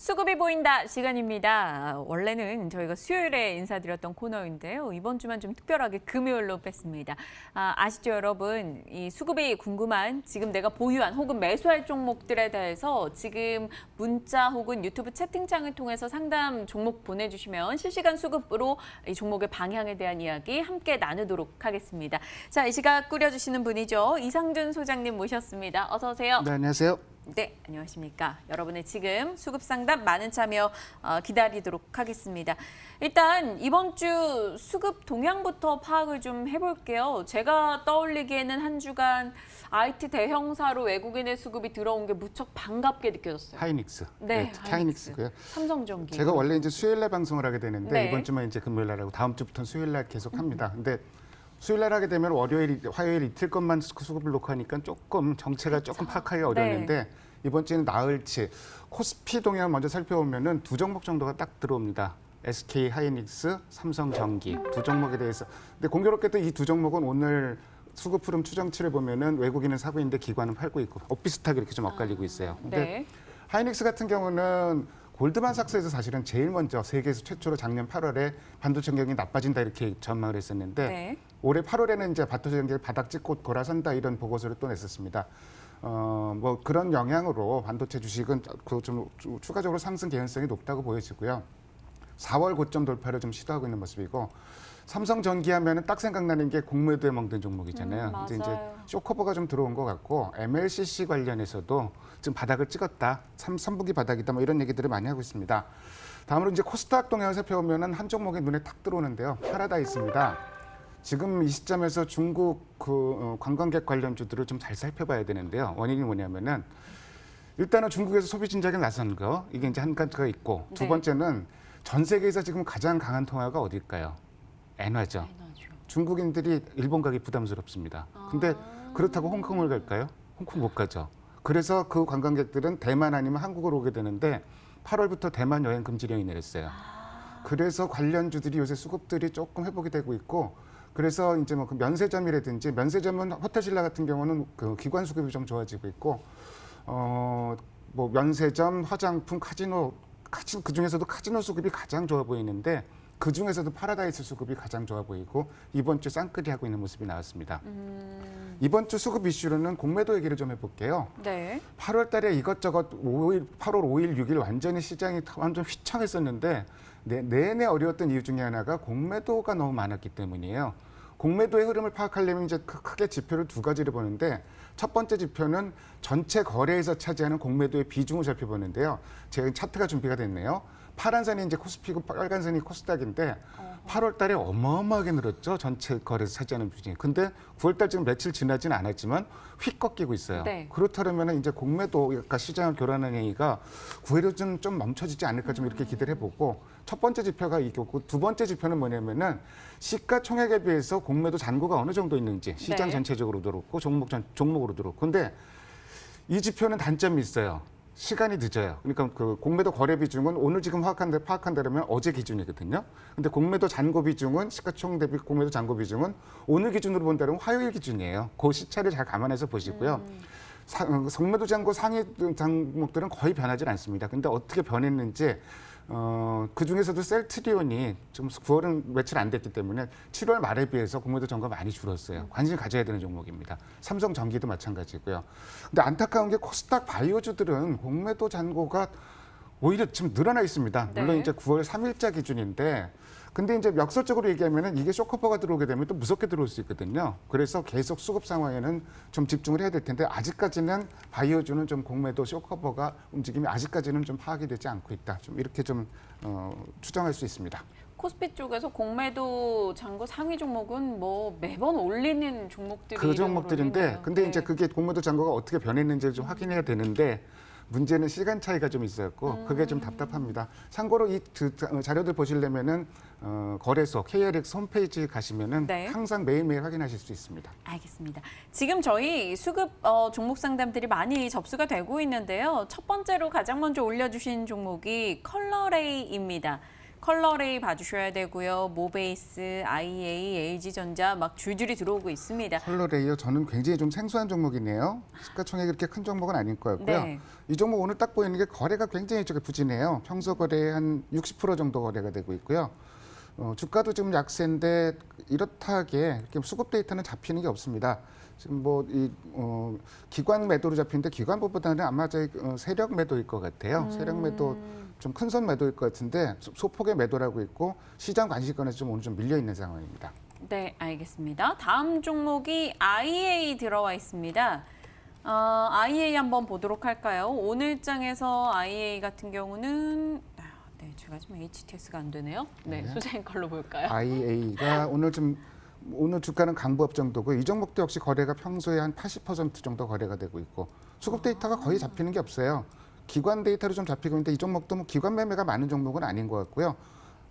수급이 보인다 시간입니다. 원래는 저희가 수요일에 인사드렸던 코너인데요. 이번 주만 좀 특별하게 금요일로 뺐습니다. 아, 아시죠 여러분? 이 수급이 궁금한 지금 내가 보유한 혹은 매수할 종목들에 대해서 지금 문자 혹은 유튜브 채팅창을 통해서 상담 종목 보내주시면 실시간 수급으로 이 종목의 방향에 대한 이야기 함께 나누도록 하겠습니다. 자, 이 시각 꾸려주시는 분이죠. 이상준 소장님 모셨습니다. 어서 오세요. 네, 안녕하세요. 네, 안녕하십니까. 여러분의 지금 수급 상담 많은 참여 어, 기다리도록 하겠습니다. 일단 이번 주 수급 동향부터 파악을 좀 해볼게요. 제가 떠올리기에는 한 주간 IT 대형사로 외국인의 수급이 들어온 게 무척 반갑게 느껴졌어요. 하이닉스. 네, 특히 하이닉스 고요. 삼성전기. 제가 원래 이제 수요일 날 방송을 하게 되는데 네. 이번 주만 이제 금요일 날 하고 다음 주부터는 수요일 날 계속 합니다. 근데 수요일 날 하게 되면 월요일, 화요일 이틀 것만 수- 수급을 놓고 하니까 조금 정체가 조금 파악하기 어려웠는데 이번 주에는 나을지 코스피 동향 먼저 살펴보면은 두 종목 정도가 딱 들어옵니다. SK 하이닉스, 삼성전기 두 종목에 대해서. 근데 공교롭게도 이 두 종목은 오늘 수급 흐름 추정치를 보면은 외국인은 사고 있는데 기관은 팔고 있고 엇비슷하게 이렇게 좀 엇갈리고 있어요. 근데 네. 하이닉스 같은 경우는 골드만삭스에서 사실은 제일 먼저 세계에서 최초로 작년 8월에 반도체 경기 나빠진다 이렇게 전망을 했었는데 네. 올해 올해 8월에는 이제 반도체 경기 바닥 찍고 돌아선다 이런 보고서를 또 냈었습니다. 어, 뭐 그런 영향으로 반도체 주식은 그좀 추가적으로 상승 개연성이 높다고 보여지고요. 4월 고점 돌파를 좀 시도하고 있는 모습이고 삼성전기 하면은 딱 생각나는 게 공매도에 먹던 종목이잖아요. 음, 이제 이제. 쇼커버가 좀 들어온 것 같고 MLCC 관련해서도 지금 바닥을 찍었다. 3, 삼분기 바닥이다. 뭐 이런 얘기들을 많이 하고 있습니다. 다음으로 이제 코스닥 동향을 살펴보면은 한 종목이 눈에 탁 들어오는데요. 파라다이스입니다. 지금 이 시점에서 중국 그 어, 관광객 관련주들을 좀 잘 살펴봐야 되는데요. 원인이 뭐냐면은 일단은 중국에서 소비 진작에 나선 거 이게 이제 한 가지가 있고 두 네. 번째는 전 세계에서 지금 가장 강한 통화가 어딜까요? 엔화죠. 중국인들이 일본 가기 부담스럽습니다. 근데 그렇다고 홍콩을 갈까요? 홍콩 못 가죠. 그래서 그 관광객들은 대만 아니면 한국으로 오게 되는데 8월부터 대만 여행 금지령이 내렸어요. 그래서 관련주들이 요새 수급들이 조금 회복이 되고 있고 그래서 이제 뭐 그 면세점이라든지 면세점은 호텔신라 같은 경우는 그 기관 수급이 좀 좋아지고 있고 어 뭐 면세점, 화장품, 카지노 카지 그 중에서도 카지노 수급이 가장 좋아 보이는데 그 중에서도 파라다이스 수급이 가장 좋아 보이고 이번 주 쌍끌이 하고 있는 모습이 나왔습니다. 음, 이번 주 수급 이슈로는 공매도 얘기를 좀 해볼게요. 네. 8월 달에 이것저것 5일, 8월 5일, 6일 완전히 시장이 완전 휘청했었는데 내, 내내 어려웠던 이유 중에 하나가 공매도가 너무 많았기 때문이에요. 공매도의 흐름을 파악하려면 이제 크- 크게 지표를 두 가지를 보는데 첫 번째 지표는 전체 거래에서 차지하는 공매도의 비중을 살펴보는데요. 제가 차트가 준비가 됐네요. 파란 선이 이제 코스피고 빨간 선이 코스닥인데 8월 달에 어마어마하게 늘었죠. 전체 거래에서 차지하는 비중이. 근데 9월 달 지금 며칠 지나진 않았지만 휙 꺾이고 있어요. 네. 그렇다면 이제 공매도가 시장을 교란하는 행위가 9회로 좀, 좀 멈춰지지 않을까 좀 이렇게 기대를 해보고 첫 번째 지표가 이겼고 두 번째 지표는 뭐냐면은 시가총액에 비해서 공매도 잔고가 어느 정도 있는지 시장 네. 전체적으로도 그렇고 종목 전, 종목으로도 그렇고 근데 이 지표는 단점이 있어요. 시간이 늦어요. 그러니까 그 공매도 거래 비중은 오늘 지금 파악한 데 파악한다면 어제 기준이거든요. 근데 공매도 잔고 비중은 시가총 대비 공매도 잔고 비중은 오늘 기준으로 본다면 화요일 기준이에요. 그 시차를 잘 감안해서 보시고요. 사- 어, 성매도 잔고 상위 종목들은 거의 변하지 않습니다. 근데 어떻게 변했는지 어, 그 중에서도 셀트리온이 지금 9월은 며칠 안 됐기 때문에 7월 말에 비해서 공매도 잔고가 많이 줄었어요. 관심 가져야 되는 종목입니다. 삼성 전기도 마찬가지고요. 근데 안타까운 게 코스닥 바이오주들은 공매도 잔고가 오히려 지금 늘어나 있습니다. 물론 네. 이제 9월 3일자 기준인데 근데 이제 역설적으로 얘기하면은 이게 쇼커버가 들어오게 되면 또 무섭게 들어올 수 있거든요. 그래서 계속 수급 상황에는 좀 집중을 해야 될 텐데 아직까지는 바이오주는 좀 공매도 쇼커버가 움직임이 아직까지는 좀 파악이 되지 않고 있다. 좀 이렇게 좀 어, 추정할 수 있습니다. 코스피 쪽에서 공매도 잔고 상위 종목은 뭐 매번 올리는 종목들이 그 종목들인데 근데 올리네요. 이제 그게 공매도 잔고가 어떻게 변했는지를 좀 확인해야 되는데 문제는 시간 차이가 좀 있었고 그게 좀 답답합니다. 참고로 이그 자- 어, 자료들 보시려면은 어, 거래소 KRX 홈페이지 가시면은 네. 항상 매일매일 확인하실 수 있습니다. 알겠습니다. 지금 저희 수급 어, 종목 상담들이 많이 접수가 되고 있는데요. 첫 번째로 가장 먼저 올려주신 종목이 컬러레이입니다. 컬러레이 봐주셔야 되고요. 모베이스, IEA, LG전자 막 줄줄이 들어오고 있습니다. 컬러레이어 저는 굉장히 좀 생소한 종목이네요. 시가총액이 그렇게 큰 종목은 아닌 것 같고요. 네. 이 종목 오늘 딱 보이는 게 거래가 굉장히 저게 부진해요. 평소 거래의 한 60% 정도 거래가 되고 있고요. 어, 주가도 지금 약세인데 이렇다하게 이렇게 수급 데이터는 잡히는 게 없습니다. 지금 뭐이 어, 기관 매도로 잡히는데 기관보다는 아마 저희 어, 세력 매도일 것 같아요. 세력 매도 좀 큰 선 매도일 것 같은데 소- 소폭의 매도라고 있고 시장 관심권에서 좀 오늘 좀 밀려 있는 상황입니다. 네, 알겠습니다. 다음 종목이 IEA 들어와 있습니다. 어, IEA 한번 보도록 할까요? 오늘장에서 IEA 같은 경우는 아, 네, 제가 지금 HTS가 안 되네요. 네, 소장님 걸로 볼까요? IA가 오늘 좀 오늘 주가는 강보합 정도고 이 종목도 역시 거래가 평소에 한 80% 정도 거래가 되고 있고 수급 데이터가 거의 잡히는 게 없어요. 기관 데이터로 좀 잡히고 있는데 이 종목도 뭐 기관 매매가 많은 종목은 아닌 것 같고요.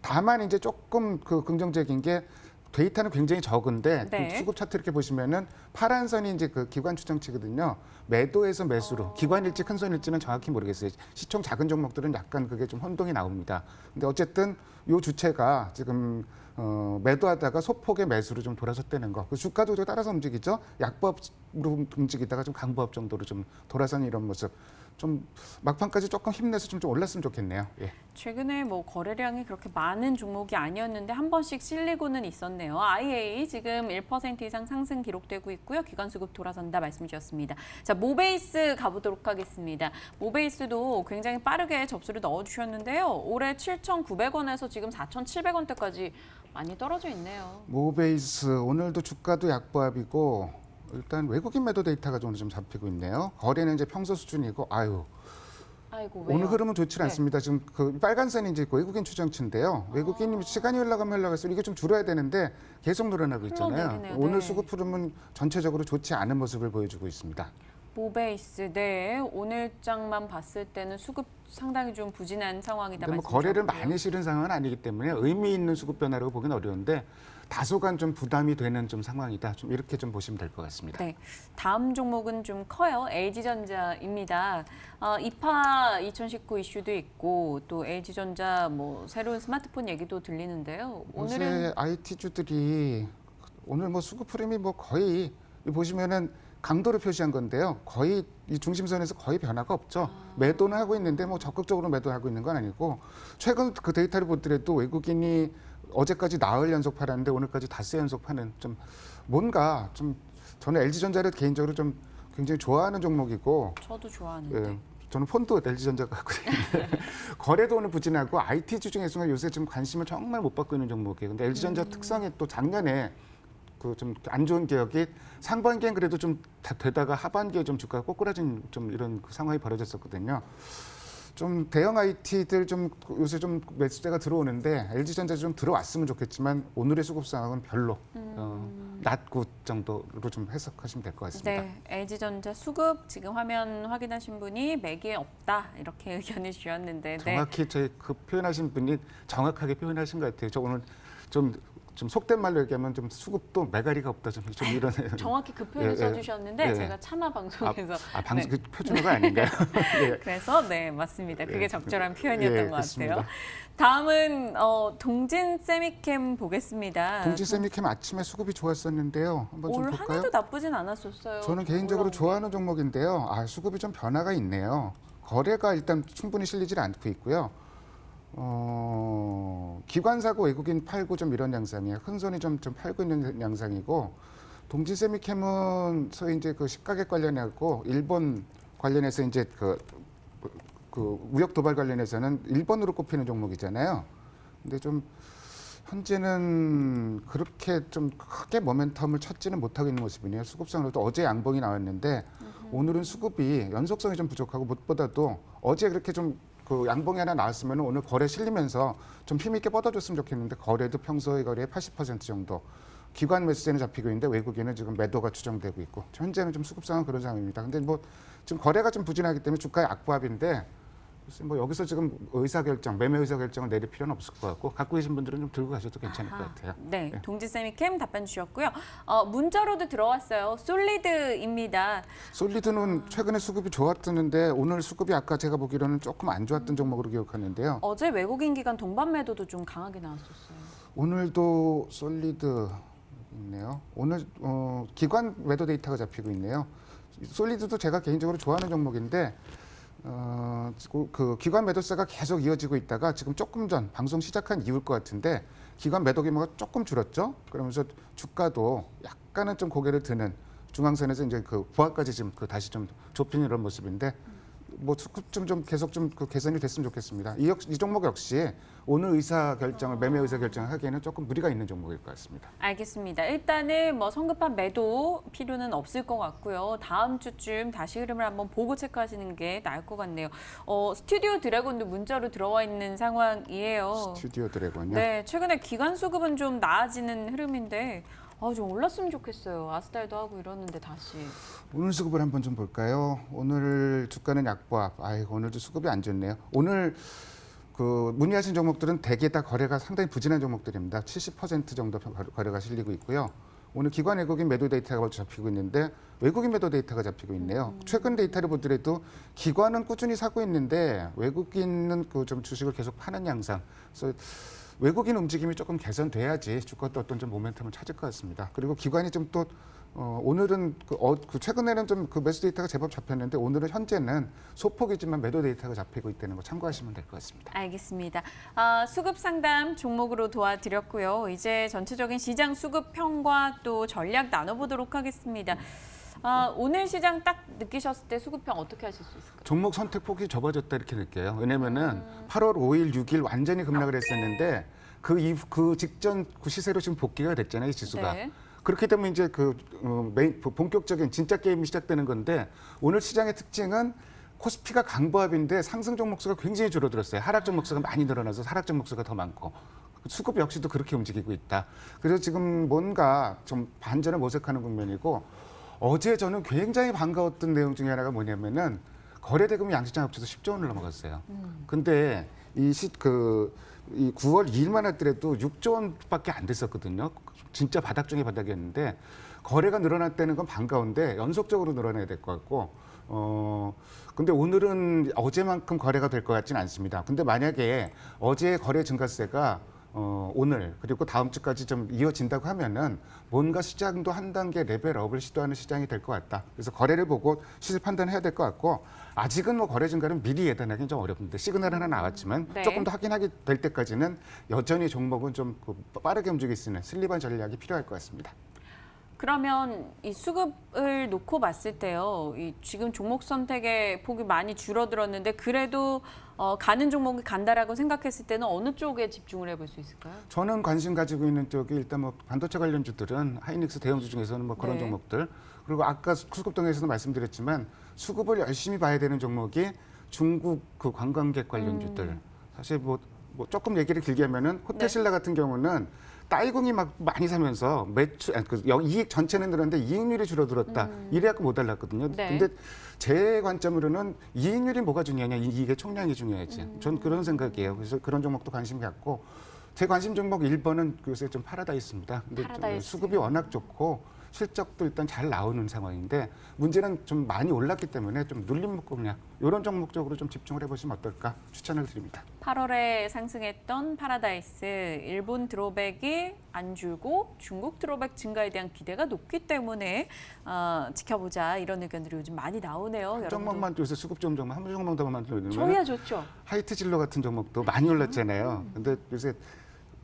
다만 이제 조금 그 긍정적인 게 데이터는 굉장히 적은데 네. 그 수급 차트 이렇게 보시면은 파란 선이 이제 그 기관 추정치거든요. 매도에서 매수로 기관일지 큰 손일지는 정확히 모르겠어요. 시총 작은 종목들은 약간 그게 좀 혼동이 나옵니다. 근데 어쨌든 요 주체가 지금 어, 매도하다가 소폭의 매수로 좀 돌아섰다는 거. 그 주가도 좀 따라서 움직이죠. 약보합으로 움직이다가 좀 강보합 정도로 좀 돌아선 이런 모습. 좀 막판까지 조금 힘내서 좀, 좀 올랐으면 좋겠네요. 예. 최근에 뭐 거래량이 그렇게 많은 종목이 아니었는데 한 번씩 실리고는 있었네요. IA 지금 1% 이상 상승 기록되고 있고요. 기관 수급 돌아선다 말씀 주셨습니다. 자, 모베이스 가보도록 하겠습니다. 모베이스도 굉장히 빠르게 접수를 넣어주셨는데요. 올해 7,900원에서 지금 4,700원대까지 많이 떨어져 있네요. 모베이스 오늘도 주가도 약보합이고 일단 외국인 매도 데이터가 오늘 좀 잡히고 있네요. 거래는 이제 평소 수준이고 아유 아이고? 오늘 흐름은 좋지 네. 않습니다. 지금 그 빨간 선이 이제 그 외국인 추정치인데요. 아. 외국인이 시간이 흘러가면 흘러갈수록 이게 좀 줄어야 되는데 계속 늘어나고 있잖아요. 흘러내리네요. 오늘 네. 수급 흐름은 전체적으로 좋지 않은 모습을 보여주고 있습니다. 모베이스 네 오늘장만 봤을 때는 수급 상당히 좀 부진한 상황이다 뭐 거래를. 많이 실은 상황은 아니기 때문에 의미 있는 수급 변화라고 보기는 어려운데 다소간 좀 부담이 되는 좀 상황이다. 좀 이렇게 좀 보시면 될 것 같습니다. 네, 다음 종목은 좀 커요. LG전자입니다. 어, 이파 2019 이슈도 있고 또 LG전자 뭐 새로운 스마트폰 얘기도 들리는데요. 오늘은 요새 IT주들이 오늘 뭐 수급 흐름이 뭐 거의 이 보시면은 강도를 표시한 건데요. 거의 이 중심선에서 거의 변화가 없죠. 매도는 하고 있는데 뭐 적극적으로 매도하고 있는 건 아니고 최근 그 데이터를 보더라도 외국인이 어제까지 나흘 연속 팔았는데 오늘까지 닷새 연속 파는 좀 뭔가 좀 저는 LG전자를 개인적으로 좀 굉장히 좋아하는 종목이고 저도 좋아하는데. 예, 저는 폰도 LG전자가 갖고 있는데 거래도 오늘 부진하고 IT 주 중에서 요새 좀 관심을 정말 못 받고 있는 종목이에요. 근데 LG전자 특성이 또 작년에 그 좀 안 좋은 기억이 상반기엔 그래도 좀 다- 되다가 하반기에 좀 주가가 꼬꾸라진 좀 이런 그 상황이 벌어졌었거든요. 좀 대형 IT들 좀 요새 좀 매수세가 들어오는데 LG전자 좀 들어왔으면 좋겠지만 오늘의 수급 상황은 별로 어, 낮고 정도로 좀 해석하시면 될 것 같습니다. 네, LG전자 수급 지금 화면 확인하신 분이 매기에 없다 이렇게 의견을 주셨는데 네. 정확히 저희 그 표현하신 분이 정확하게 표현하신 것 같아요. 저 오늘 좀, 좀 속된 말로 얘기하면 좀 수급도 메가리가 없다 좀, 좀 이런 정확히 그 표현을 예, 예. 써주셨는데 예. 제가 차마 방송에서 아 방송 네. 그 표준어가 아닌가요? 예. 그래서 네 맞습니다. 그게 예. 적절한 표현이었던 예, 것 그렇습니다. 같아요. 다음은 어, 동진 세미캠 보겠습니다. 동지 세미캠 아침에 수급이 좋았었는데요. 한번 좀올 볼까요? 한해도 나쁘진 않았었어요. 저는 좀 개인적으로. 좋아하는 종목인데요. 아 수급이 좀 변화가 있네요. 거래가 일단 충분히 실리질 않고 있고요. 어, 기관사고 외국인 팔고 좀 이런 양상이에요. 큰 손이 좀, 좀 팔고 있는 양상이고 동지 세미캠은 소위 이제 그 식가격 관련하고 일본 관련해서 이제 그, 그 무역 도발 관련해서는 일본으로 꼽히는 종목이잖아요. 근데 좀 현재는 그렇게 좀 크게 모멘텀을 찾지는 못하고 있는 모습이네요. 수급상으로도 어제 양봉이 나왔는데 오늘은 수급이 연속성이 좀 부족하고 무엇보다도 어제 그렇게 좀 그 양봉이 하나 나왔으면 오늘 거래 실리면서 좀 힘있게 뻗어줬으면 좋겠는데 거래도 평소의 거래의 80% 정도 기관 매수세는 잡히고 있는데 외국인은 지금 매도가 추정되고 있고 현재는 좀 수급 상황 그런 상황입니다. 근데 뭐 지금 거래가 좀 부진하기 때문에 주가의 악보합인데 뭐 여기서 지금 의사 결정, 매매 의사 결정을 내릴 필요는 없을 것 같고 갖고 계신 분들은 좀 들고 가셔도 괜찮을 것 같아요. 네, 동지쌤이 캠 답변 주셨고요. 어, 문자로도 들어왔어요. 솔리드입니다. 솔리드는 최근에 수급이 좋았었는데 오늘 수급이 아까 제가 보기로는 조금 안 좋았던 종목으로 기억하는데요. 어제 외국인 기관 동반 매도도 좀 강하게 나왔었어요. 오늘도 솔리드 있네요. 오늘 어, 기관 매도 데이터가 잡히고 있네요. 솔리드도 제가 개인적으로 좋아하는 종목인데 어, 그- 그 기관 매도세가 계속 이어지고 있다가 지금 조금 전 방송 시작한 이후일 것 같은데 기관 매도 규모가 조금 줄었죠. 그러면서 주가도 약간은 좀 고개를 드는 중앙선에서 이제 그 부하까지 지금 그 다시 좀 좁히는 이런 모습인데 뭐 좀, 좀 계속 좀 그 개선이 됐으면 좋겠습니다. 이, 역, 이 종목 역시 오늘 의사 결정을 매매 의사 결정을 하기에는 조금 무리가 있는 종목일 것 같습니다. 알겠습니다. 일단은 뭐 성급한 매도 필요는 없을 것 같고요. 다음 주쯤 다시 흐름을 한번 보고 체크하시는 게 나을 것 같네요. 어, 스튜디오 드래곤도 문자로 들어와 있는 상황이에요. 스튜디오 드래곤요. 네, 최근에 기관 수급은 좀 나아지는 흐름인데 아, 좀 올랐으면 좋겠어요. 아스달도 하고 이러는데 다시. 오늘 수급을 한번 좀 볼까요? 오늘 주가는 약보합. 아이고 오늘도 수급이 안 좋네요. 오늘 그 문의하신 종목들은 대개 다 거래가 상당히 부진한 종목들입니다. 70% 정도 거래- 거래가 실리고 있고요. 오늘 기관 외국인 매도 데이터가 잡히고 있는데 외국인 매도 데이터가 잡히고 있네요. 최근 데이터를 보더라도 기관은 꾸준히 사고 있는데 외국인은 그 좀 주식을 계속 파는 양상. 그래서 외국인 움직임이 조금 개선돼야지 주가도 어떤 좀 모멘텀을 찾을 것 같습니다. 그리고 기관이 좀 또 어, 오늘은 그, 어, 그 최근에는 좀 그 매수 데이터가 제법 잡혔는데 오늘은 현재는 소폭이지만 매도 데이터가 잡히고 있다는 거 참고하시면 될 것 같습니다. 알겠습니다. 아, 수급 상담 종목으로 도와드렸고요. 이제 전체적인 시장 수급 평과 또 전략 나눠보도록 하겠습니다. 아, 오늘 시장 딱 느끼셨을 때 수급평 어떻게 하실 수 있을까요? 종목 선택 폭이 좁아졌다 이렇게 느껴요. 왜냐면은 8월 5일, 6일 완전히 급락을 했었는데 그 이후 그 직전 그 시세로 지금 복귀가 됐잖아요, 이 지수가. 네. 그렇게 되면 이제 그 어, 메인 본격적인 진짜 게임이 시작되는 건데 오늘 시장의 특징은 코스피가 강보합인데 상승 종목 수가 굉장히 줄어들었어요. 하락 종목 수가 많이 늘어나서 하락 종목 수가 더 많고 수급 역시도 그렇게 움직이고 있다. 그래서 지금 뭔가 좀 반전을 모색하는 국면이고 어제 저는 굉장히 반가웠던 내용 중에 하나가 뭐냐면은 거래 대금 양시장 합쳐서 10조 원을 넘어갔어요. 근데 이 시 그 이 9월 2일만 하더라도 6조 원밖에 안 됐었거든요. 진짜 바닥 중에 바닥이었는데 거래가 늘어났다는 건 반가운데 연속적으로 늘어나야 될 것 같고 어 근데 오늘은 어제만큼 거래가 될 것 같지는 않습니다. 근데 만약에 어제 거래 증가세가 어, 오늘 그리고 다음 주까지 좀 이어진다고 하면은 뭔가 시장도 한 단계 레벨업을 시도하는 시장이 될 것 같다. 그래서 거래를 보고 시세 판단해야 될 것 같고 아직은 뭐 거래 증가는 미리 예단하기는 좀 어렵는데 시그널 하나 나왔지만 네. 조금 더 확인하게 될 때까지는 여전히 종목은 좀그 빠르게 움직일 수 있는 슬리반 전략이 필요할 것 같습니다. 그러면 이 수급을 놓고 봤을 때요. 이 지금 종목 선택의 폭이 많이 줄어들었는데 그래도 어, 가는 종목이 간다라고 생각했을 때는 어느 쪽에 집중을 해볼 수 있을까요? 저는 관심 가지고 있는 쪽이 일단 뭐 반도체 관련주들은 하이닉스 대형주 중에서는 뭐 그런 네. 종목들 그리고 아까 수급동에서도 말씀드렸지만 수급을 열심히 봐야 되는 종목이 중국 그 관광객 관련주들 음. 사실 뭐, 뭐 조금 얘기를 길게 하면은 네. 호텔신라 같은 경우는 따이공이 막 많이 사면서 매출 아니, 그 영- 이익 전체는 늘었는데 이익률이 줄어들었다 이래 갖고 못 달랐거든요. 음. 네. 근데 제 관점으로는 이익률이 뭐가 중요하냐 이- 이게 총량이 중요하지. 음. 전 그런 생각이에요. 그래서 그런 종목도 관심 갖고 제 관심 종목 1번은 요새 좀 파라다이스입니다. 근데 좀 파라다이스. 수급이 워낙 좋고 실적도 일단 잘 나오는 상황인데 문제는 좀 많이 올랐기 때문에 좀 눌림 묶음량 이런 종목 쪽으로 좀 집중을 해보시면 어떨까 추천을 드립니다. 8월에 상승했던 파라다이스 일본 드로백이 안 줄고 중국 드로백 증가에 대한 기대가 높기 때문에 어, 지켜보자 이런 의견들이 요즘 많이 나오네요. 한. 종목만 요새 수급 좀 종목 한 종목만 들면 저희야 좋죠. 하이트 진로 같은 종목도 많이 올랐잖아요. 근데 요새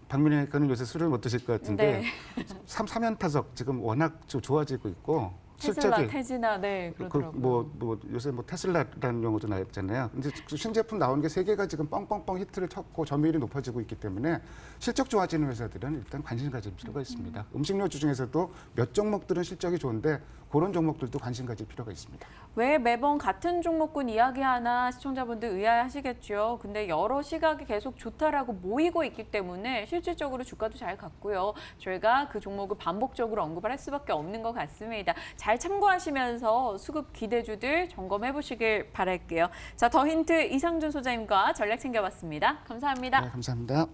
박민혜님께는 요새 술을 못 드실 것 같은데 네. 삼 3연 타석 지금 워낙 좀 좋아지고 있고 테슬라, 테지나 네 그렇더라고요. 그 뭐 뭐 요새 뭐 테슬라라는 용어도 나왔잖아요. 그 신제품 나오는 게 세 개가 지금 뻥뻥뻥 히트를 쳤고 점유율이 높아지고 있기 때문에 실적 좋아지는 회사들은 일단 관심 가질 필요가 있습니다. 음식료주 중에서도 몇 종목들은 실적이 좋은데 그런 종목들도 관심 가질 필요가 있습니다. 왜 매번 같은 종목군 이야기하나 시청자분들 의아하시겠죠. 근데 여러 시각이 계속 좋다라고 모이고 있기 때문에 실질적으로 주가도 잘 갔고요. 저희가 그 종목을 반복적으로 언급을 할 수밖에 없는 것 같습니다. 잘 참고하시면서 수급 기대주들 점검해 보시길 바랄게요. 자, 더 힌트 이상준 소장님과 전략 챙겨봤습니다. 감사합니다. 네, 감사합니다.